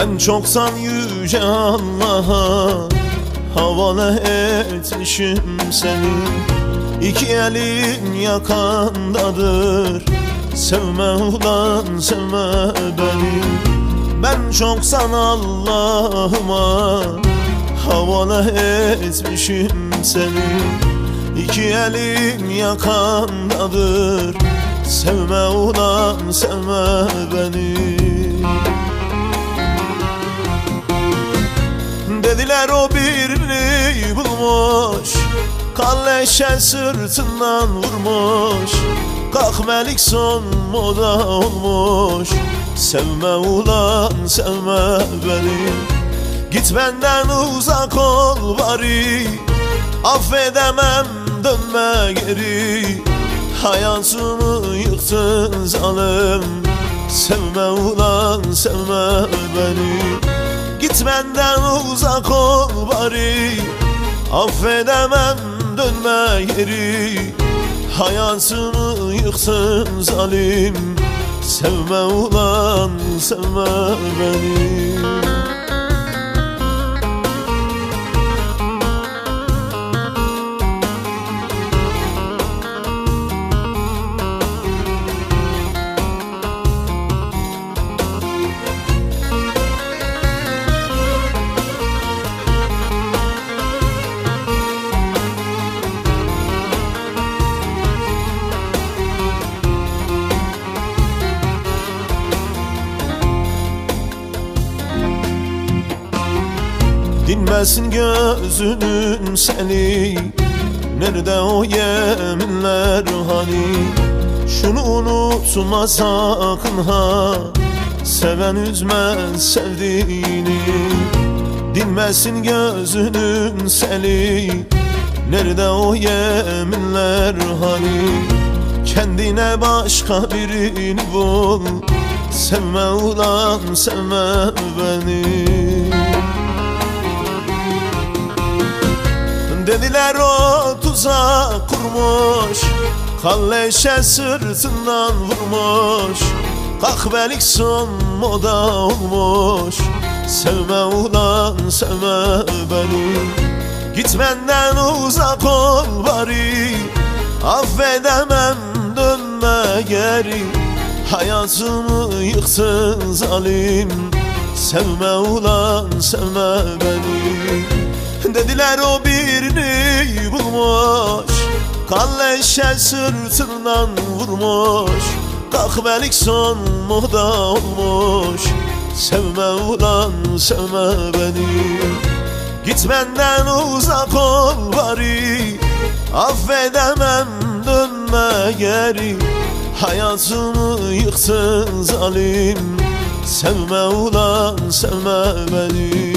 Ben çoktan yüce Allah'a havale etmişim seni. İki elim yakandadır Sevme ulan sevme beni. Ben çoktan Allah'ıma havale etmişim seni. İki elim yakandadır Sevme ulan sevme beni Kalleşe sırtından vurmuş. Kahmelik son moda olmuş. Sevme ulan sevme beni. Git benden uzak ol bari. Affedemem dönme geri. Hayatımı yıktın zalim. Sevme ulan sevme beni. Git benden uzak ol bari. Affedemem dönme geri Hayatımı yıktın zalim. Sevme ulan sevme beni Dinmesin gözünün seni. Nerede o yeminler hani Şunu unutma sakın ha. Seven üzmez sevdiğini. Dinmesin gözünün seni. Nerede o yeminler hani Kendine başka birini bul. Sevme ulan sevme beni Dediler o tuzak kurmuş Kalleşe sırtından vurmuş. Kahvelik son moda olmuş Sevme ulan sevme beni. Git uzak ol bari Affedemem dönme geri. Hayatımı yıktın zalim Sevme ulan sevme beni. Dediler o birini bulmuş Kalleşe sırtından vurmuş. Kahvelik son moda olmuş. Sevme ulan sevme beni. Git benden uzak ol bari. Affedemem dönme geri. Hayatımı yıktın zalim. Sevme ulan sevme beni